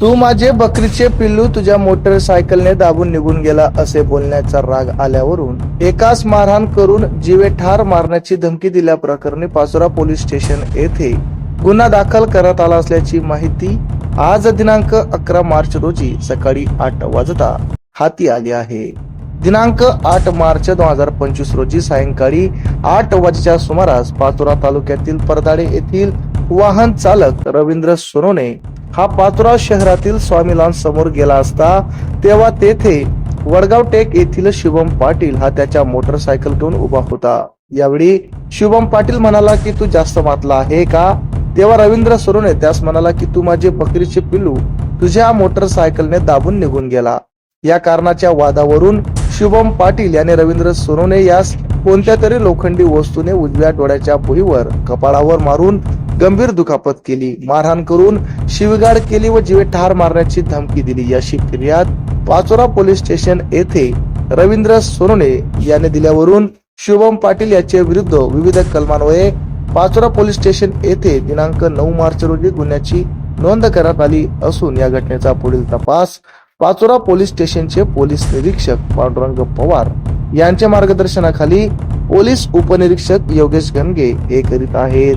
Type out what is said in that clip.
तू माझे बकरीचे पिल्लू तुझ्या मोटरसायकलने दाबून निघून गेला असे बोलण्याचा राग आल्यावरून एकास मारहाण करून जीवे ठार मारण्याची धमकी दिल्याप्रकरणी पाचोरा पोलीस स्टेशन येथे गुन्हा दाखल करण्यात आला असल्याची माहिती आज दिनांक अकरा मार्च रोजी सकाळी आठ वाजता हाती आली आहे. दिनांक आठ मार्च दोन हजार पंचवीस रोजी सायंकाळी आठ वाजेच्या सुमारास पाचोरा तालुक्यातील परदाडे येथील वाहन चालक रवींद्र सोनोने हा पाचोरा शहरातील स्वामीलांसमोर गेला असता तेव्हा तेथे वडगाव टेक येथील शुभम पाटील हा त्याच्या मोटरसायकल घेऊन उभा होता. यावेळी शुभम पाटील म्हणाला की तू जास्त मातला आहे का? तेव्हा रवींद्र सरोने त्यास म्हणाला की तू माझे बकरीचे पिल्लू तुझ्या मोटरसायकलने दाबून निघून गेला. या कारणाच्या वादावरून शुभम पाटील याने रवींद्र सोनोने यास कोणत्या तरी लोखंडी वस्तूने उजव्या डोळ्याच्या भुईवर कपाळावर मारून गंभीर दुखापत केली. मारहाण करून शिवगाड केली व जीवे ठार मारण्याची धमकी दिली. अशी फिर्याद पाचोरा पोलीस स्टेशन येथे रवींद्र सोनोने याने दिल्यावरून शुभम पाटील याच्या विरुद्ध विविध कलमान्वये पाचोरा पोलीस स्टेशन येथे दिनांक नऊ मार्च रोजी गुन्ह्याची नोंद करण्यात आली असून या घटनेचा पुढील तपास पाचोरा पोलीस स्टेशनचे पोलीस निरीक्षक पांडुरंग पवार यांच्या मार्गदर्शनाखाली पोलीस उपनिरीक्षक योगेश गणगे हे करीत आहेत.